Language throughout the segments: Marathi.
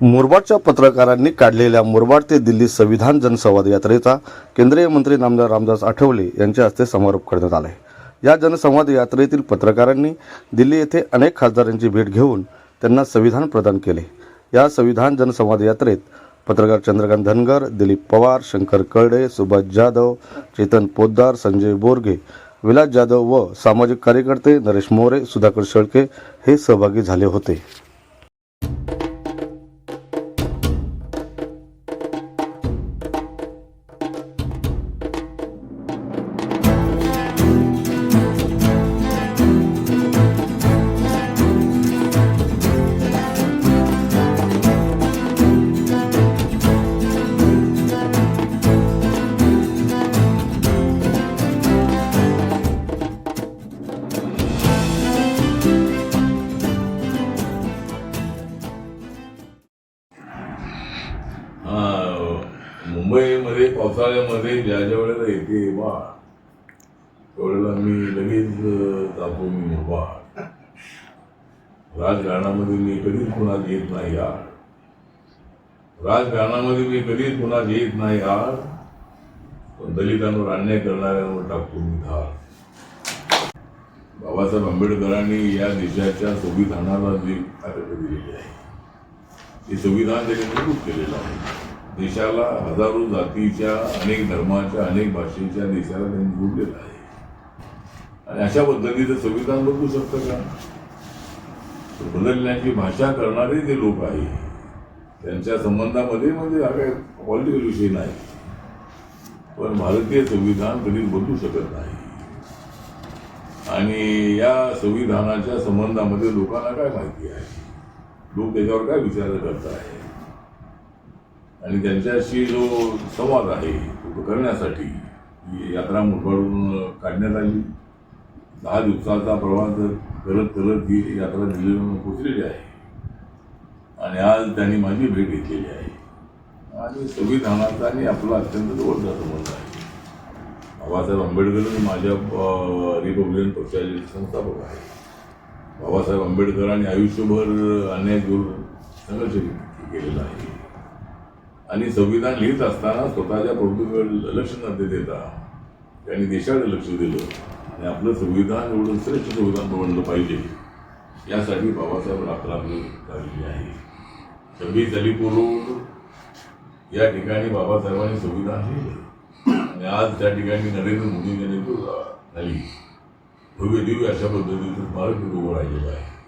मुरबाडच्या पत्रकारांनी काढलेल्या मुरबाड ते दिल्ली संविधान जनसंवाद यात्रेचा केंद्रीय मंत्री नामदार रामदास आठवले यांच्या हस्ते समारोप करण्यात आला या जनसंवाद यात्रेतील पत्रकारांनी दिल्ली येथे अनेक खासदारांची भेट घेऊन त्यांना संविधान प्रदान केले. या संविधान जनसंवाद यात्रेत पत्रकार चंद्रकांत धनगर दिलीप पवार शंकर कळडे सुभाष जाधव चेतन पोद्दार संजय बोरगे विलास जाधव व सामाजिक कार्यकर्ते नरेश मोरे सुधाकर शेळके हे सहभागी झाले होते. पावसाळ्यामध्ये ज्या ज्या वेळेला येते बा त्यावेळेला मी लगेच जातो मी मुंबा राजकारणामध्ये मी कधीच कुणात येत नाही यार. राजकारणामध्ये मी कधीच कुणात येत नाही यार. पण दलितांवर अन्याय करणाऱ्यांवर टाकतो मी धार. बाबासाहेब आंबेडकरांनी या देशाच्या संविधानाला जी ताकद दिलेली आहे ते संविधान त्याने मजबूत केलेलं आहे. देशाला हजारो जातीच्या अनेक धर्माच्या अनेक भाषेच्या देशाला त्यांनी जोडलेलं आहे. आणि अशा पद्धतीचं संविधान बदलू शकतं का? बदलण्याची भाषा करणारे जे लोक आहे त्यांच्या संबंधामध्ये म्हणजे हा काय पॉलिटिकल विषय नाही. पण भारतीय संविधान कधीच बदलू शकत नाही. आणि या संविधानाच्या संबंधामध्ये लोकांना काय माहिती आहे? लोक त्याच्यावर काय विचार करत आहे आणि त्यांच्याशी जो संवाद आहे तो करण्यासाठी ही यात्रा मुरबाडून काढण्यात आली. दहा दिवसाचा प्रवास करत करत ही यात्रा दिल्लीवरून पोचलेली आहे. आणि आज त्यांनी माझी भेट घेतलेली आहे. आणि संविधानाचा आणि आपला अत्यंत जवळचा संबंध आहे. बाबासाहेब आंबेडकर माझ्या रिपब्लिकन पक्षाचे संस्थापक आहे बाबासाहेब आंबेडकरांनी आयुष्यभर अन्याय दूर संघर्ष केलेला आहे. आणि संविधान लिहित असताना स्वतःच्या प्रभूकडे लक्ष न देता त्यांनी देशाकडे लक्ष दिलं. आणि आपलं संविधान एवढं श्रेष्ठ संविधान बनलं पाहिजे. यासाठी बाबासाहेब रात्रात्र काढलेली आहे. छब्बीस अली रोड या ठिकाणी बाबासाहेबांनी संविधान लिहिलं. आणि आज त्या ठिकाणी नरेंद्र मोदी यांनी झाली भव्य दिव्य अशा पद्धतीचं स्मारक उभं राहिलेलं आहे.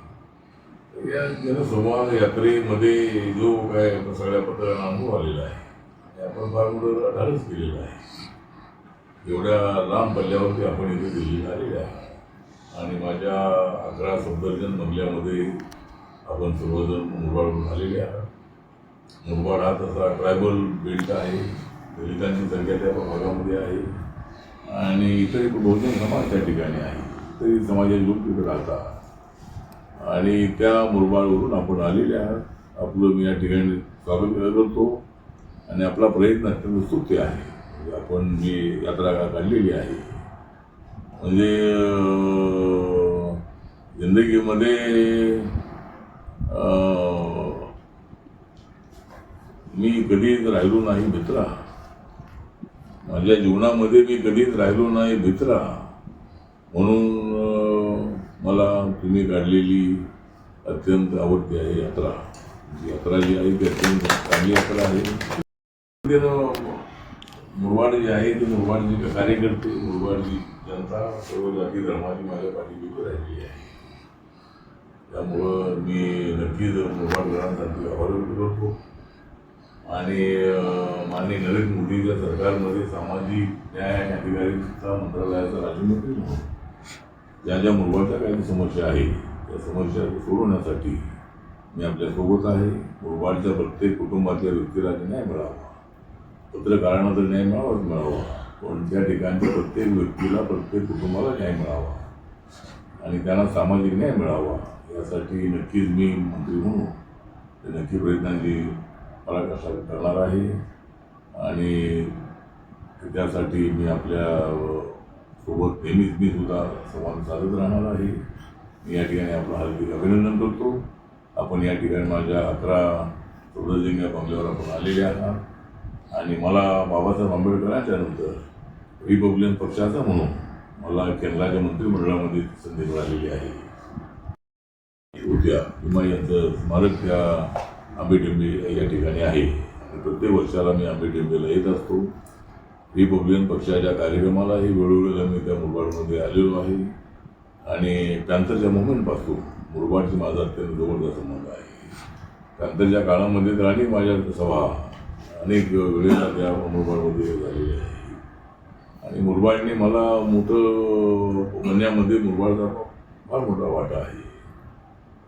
या जनसंवाद यात्रेमध्ये जो काय सगळ्या पत्रांना अनुभव आलेला आहे आपण फार मोठं आधारच केलेला आहे. एवढ्या लांब पल्ल्यावरती आपण इथे दिल्लीला आलेले आहे आणि माझ्या अकरा सफदरजन बंगल्यामध्ये आपण सर्वजण मुरबाडून आलेले आहात. मुरबाड हा तसा ट्रायबल बेल्ट आहे दलितांची संख्या त्या भागामध्ये आहे. आणि इतर एक बहुजन समाज त्या ठिकाणी आहे. तरी समाजाचे लोक तिथे राहतात. आणि त्या मुरबाडवरून आपण आलेले आहात. आपलं मी या ठिकाणी स्वागत करतो. आणि आपला प्रयत्न अत्यंत स्तुत्य आहे. म्हणजे आपण मी यात्रा काढलेली आहे. म्हणजे जिंदगीमध्ये मी कधीच राहिलो नाही मित्रा. माझ्या जीवनामध्ये मी कधीच राहिलो नाही मित्रा. म्हणून मला तुम्ही काढलेली अत्यंत आवडती आहे यात्रा. जी यात्रा जी आहे ती अत्यंत चांगली यात्रा आहे. मुरबाड जे आहे ते मुरबाडची कार्यकर्ते मुरबाडची जनता सर्व जाती धर्माची माझ्या पाठीशी राहिली आहे. त्यामुळं मी नक्कीच मुरबाडकरांसाठी आभार व्यक्त करतो. आणि माननीय नरेंद्र मोदीच्या सरकारमध्ये सामाजिक न्याय आणि अधिकारिता मंत्रालयाचा राज्यमंत्री म्हणून ज्या ज्या मुरबाडच्या काही समस्या आहे त्या समस्या सोडवण्यासाठी मी आपल्यासोबत आहे. मुरबाडच्या प्रत्येक कुटुंबातल्या व्यक्तीला न्याय मिळावा. पत्रकारांना तर न्याय मिळावाच मिळावा. पण त्या ठिकाणच्या प्रत्येक व्यक्तीला प्रत्येक कुटुंबाला न्याय मिळावा. आणि त्यांना सामाजिक न्याय मिळावा यासाठी नक्कीच मी मंत्री म्हणून ते नक्की प्रयत्नांची मला करणार आहे. आणि त्यासाठी मी आपल्या सोबत नेहमीच मी सुद्धा संवाद साधत राहणार आहे. मी या ठिकाणी आपलं हार्दिक अभिनंदन करतो. आपण या ठिकाणी माझ्या अकरा चौधरी या बंगल्यावर आपण आलेले आहात. आणि मला बाबासाहेब आंबेडकरांच्या नंतर रिपब्लिकन पक्षाचा म्हणून मला केंद्राच्या मंत्रिमंडळामध्ये संधी मिळालेली आहे. उद्या किंवा यांचं स्मारक त्या आंबेटिंबे या ठिकाणी आहे. आणि प्रत्येक वर्षाला मी आंबेटिंबेला येत असतो. रिपब्लिकन पक्षाच्या कार्यक्रमालाही वेळोवेळेला मी त्या मुरबाडमध्ये आलेलो आहे. आणि पॅन्थरच्या मुवमेंटपासून मुरबाडशी माझा अत्यंत जवळचा संबंध आहे. पॅन्थरच्या काळामध्ये तर आणि माझ्या सभा अनेक वेळेला त्या मुरबाडमध्ये झालेल्या आहे आणि मुरबाडने मला मोठं म्हणण्यामध्ये मुरबाडचा फार मोठा वाटा आहे.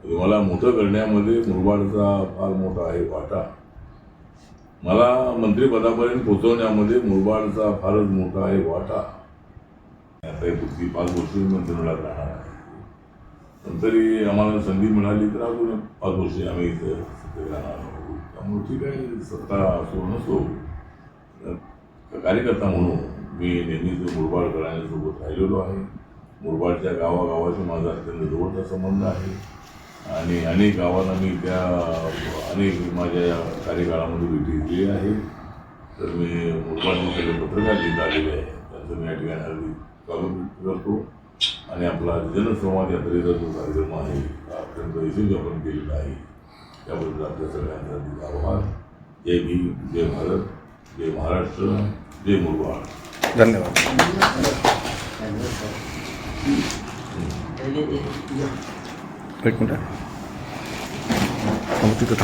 म्हणजे मला मोठं करण्यामध्ये मुरबाडचा फार मोठा आहे वाटा. मला मंत्रिपदापर्यंत पोहोचवण्यामध्ये मुरबाडचा फारच मोठा आहे वाटा. आता एक पुढची पाच वर्ष मंत्रिमंडळात राहणार आहे. पण तरी आम्हाला संधी मिळाली तर अजून पाच वर्षे आम्ही इथं राहणार आहोत. त्यामुळे ठीक आहे सत्ता असो नसो कार्यकर्ता म्हणून मी नेहमीच मुरबाड घराण्यासोबत राहिलेलो आहे. मुरबाडच्या गावागावाशी माझा अत्यंत जवळचा संबंध आहे. आणि अनेक गावांना मी त्या अनेक माझ्या कार्यकाळामध्ये भेटी दिली आहे. तर मी सगळे पत्रकार लिहित आलेले आहे त्यांचं मी या ठिकाणी अगदी स्वागत करतो. आणि आपला जनसंवाद यात्रेचा जो कार्यक्रम आहे हा अत्यंत यशस्वी आपण केलेला आहे. त्याबद्दल आपल्या सगळ्यांचा अगदी आभार. जय भीम जय भारत जय महाराष्ट्र जय मुरबाड. धन्यवाद. పెట్టుకుంటా मिनट हम तो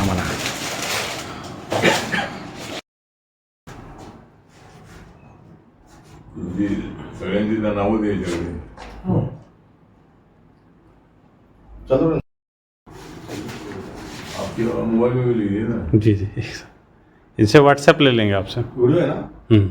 नावं द्यायची चलो मोबाइल में भी ना जी जी इनसे व्हाट्सएप ले लेंगे आपसे। है ना? हम्म।